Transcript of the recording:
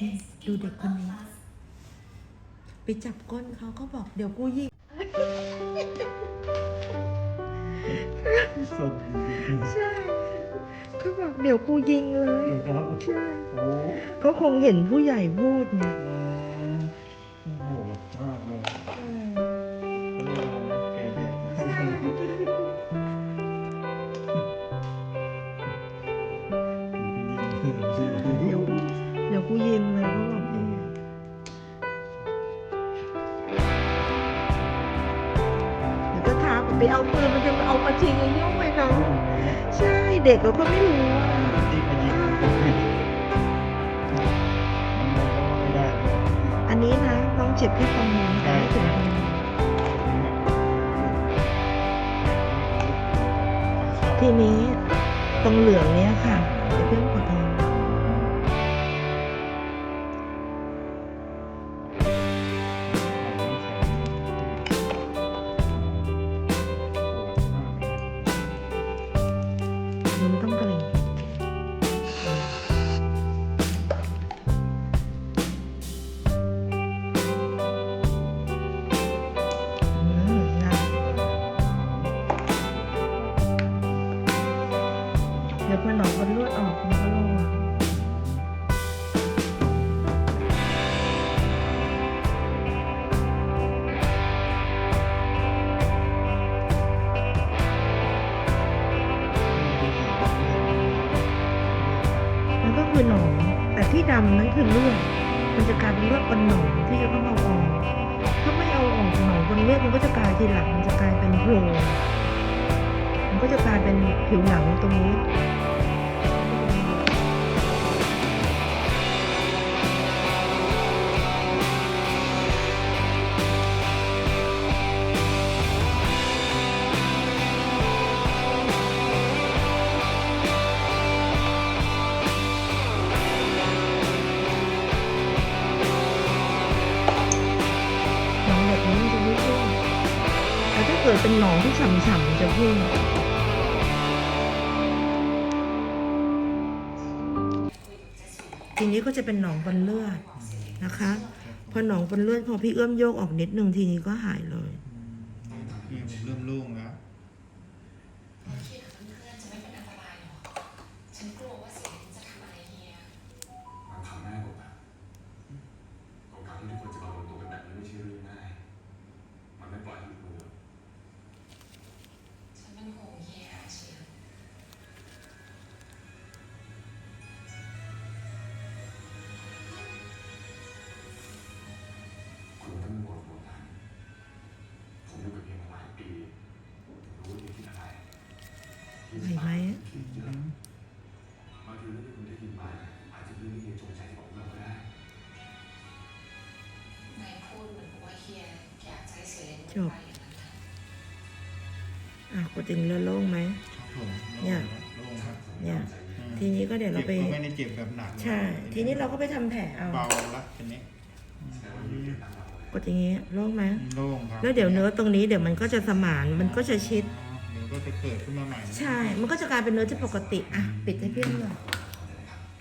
นี่ดูเด็กคนนี้ ไปจับก้นเขาก็บอกเดี๋ยวกูยิงสดใช่เขาบอกเดี๋ยวกูยิงเลยครับใช่โอ้เขาคงเห็นผู้ใหญ่พูดไงโอ้โหมากเลยใช่แกเนี่ยเเดี๋ยวเดี๋ยวกูยิง ไปเอาปืนมันจะมาเอามาจริงไอ้ย่องไว้น้องใช่เด็กเราก็ไม่รู้อะที่มายิงมันไม่ได้อันนี้นะน้องเจ็บแค่ตรงนี้แต่ไม่ถึงตรงนี้ทีนี้ตรงเหลืองเนี้ยค่ะเดี๋ยวเพื่อนกดเอง เดี๋ยวพอหนองมันลวดออกมันก็โล่งมันก็คือหนอง แต่ที่ดำนั้นคือเลือดมันจะกลายเป็นเลือดบนหนองที่จะต้องเอาออก ถ้าไม่เอาออกหนองบนเลือดมันก็จะกลายทีหลังมันจะกลายเป็นโพรงมันก็จะกลายเป็นผิวหนังตรงนี้ กิดเป็นหนองที่ฉ่ำๆจะพุ่งทีนี้ก็จะเป็นหนองบนเลือดนะคะ พอหนองบนเลือดพอพี่เอื้อมโยกออกนิดนึงทีนี้ก็หายเลยนี่ผมเริ่มโล่งแล้ว เฮียไหวไหมคิดเยอะบางทีเรื่องที่คุณได้ยินมาอาจจะเป็นเรื่องที่เฮียจงใจจะบอกเราก็ได้นายพูดเหมือนกับว่าเฮียอยากใช้เสียงจบอะกดถึงแล้วโล่งไหมครับผมเนี่ยโล่งครับเนี่ยทีนี้ก็เดี๋ยวเราไปจ็บก็ไม่ได้เจ็บแบบหนักใช่ ทีนี้เราก็ไปทำแผลเอาเบาละทีนี้กดอย่างนี้โล่งไหมโล่งครับแล้วเดี๋ยวเนื้อตรงนี้เดี๋ยวมันก็จะสมานมันก็จะชิดเดี๋ยว ก็จะเกิดขึ้นมาใหม่ ใช่ มันก็จะกลายเป็นเนื้อที่ปกติ อะ ปิดให้เพื่อนหน่อย